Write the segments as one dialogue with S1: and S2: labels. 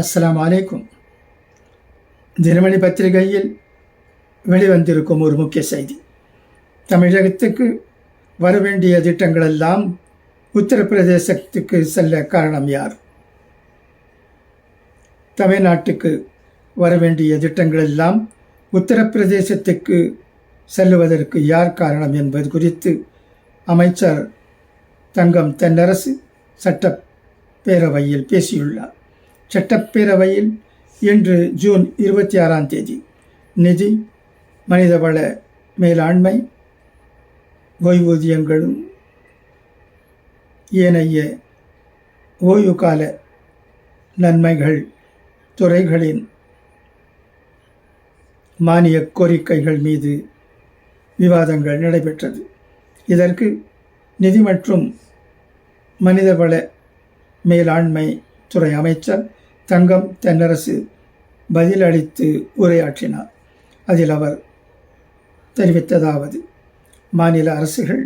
S1: அஸ்லாம் வலைக்கும் தினமணி பத்திரிகையில் வெளிவந்திருக்கும் ஒரு முக்கிய செய்தி. தமிழகத்துக்கு வரவேண்டிய திட்டங்களெல்லாம் உத்தரப்பிரதேசத்துக்கு செல்ல காரணம் யார்? தமிழ்நாட்டுக்கு வரவேண்டிய திட்டங்களெல்லாம் உத்தரப்பிரதேசத்துக்கு செல்லுவதற்கு யார் காரணம் என்பது குறித்து அமைச்சர் தங்கம் தென்னரசு சட்டப்பேரவையில் பேசியுள்ளார். சட்டப்பேரவையில் இன்று ஜூன் இருபத்தி ஆறாம் தேதி நிதி மனிதவள மேலாண்மை ஓய்வூதியங்களும் ஏனைய ஓய்வு கால நன்மைகள் துறைகளின் மானிய கோரிக்கைகள் மீது விவாதங்கள் நடைபெற்றது. இதற்கு நிதி மற்றும் மனிதவள மேலாண்மை துறை அமைச்சர் தங்கம் தென்னரசு பதிலளித்து உரையாற்றினார். அதில் அவர் தெரிவித்ததாவது மாநில அரசுகள்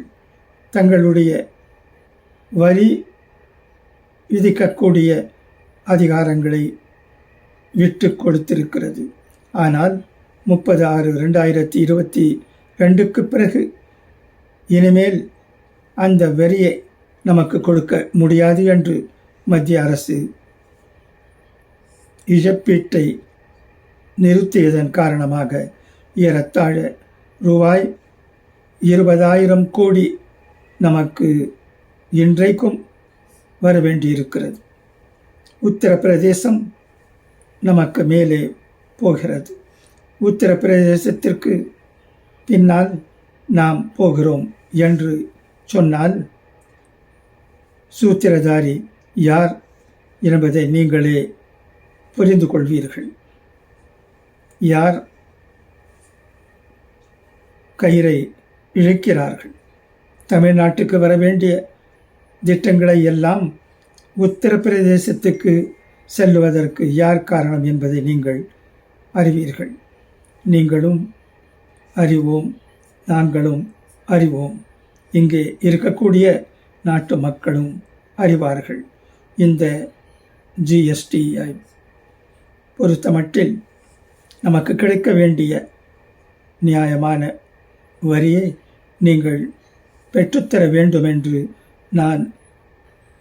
S1: தங்களுடைய வரி விதிக்கக்கூடிய அதிகாரங்களை விட்டு கொடுத்திருக்கிறது. ஆனால் முப்பது ஆறு ரெண்டாயிரத்தி இருபத்தி ரெண்டுக்கு பிறகு இனிமேல் அந்த வரியை நமக்கு கொடுக்க முடியாது என்று மத்திய அரசு இழப்பீட்டை நிறுத்தியதன் காரணமாக ஏறத்தாழ ரூபாய் இருபதாயிரம் கோடி நமக்கு இன்றைக்கும் வர வேண்டியிருக்கிறது உத்தரப்பிரதேசம் நமக்கு மேலே போகிறது. உத்தரப்பிரதேசத்திற்கு பின்னால் நாம் போகிறோம் என்று சொன்னால் சூத்திரதாரி யார் என்பதை நீங்களே புரிந்து கொள்வீர்கள் யார் கயிறை இழுக்கிறார்கள்? தமிழ்நாட்டுக்கு வர வேண்டிய திட்டங்களை எல்லாம் உத்தரப்பிரதேசத்துக்கு செல்லுவதற்கு யார் காரணம் என்பதை நீங்கள் அறிவீர்கள். நீங்களும் அறிவோம் நாங்களும் அறிவோம். இங்கே இருக்கக்கூடிய நாட்டு மக்களும் அறிவார்கள். இந்த ஜிஎஸ்டிஐ பொறுத்தமட்டில் நமக்கு கிடைக்க வேண்டிய நியாயமான வரியை நீங்கள் பெற்றுத்தர வேண்டும் என்று நான்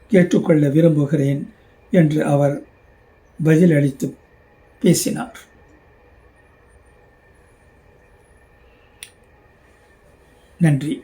S1: கேட்டுக்கொள்ள விரும்புகிறேன் என்று அவர் பதிலளித்து பேசினார். நன்றி.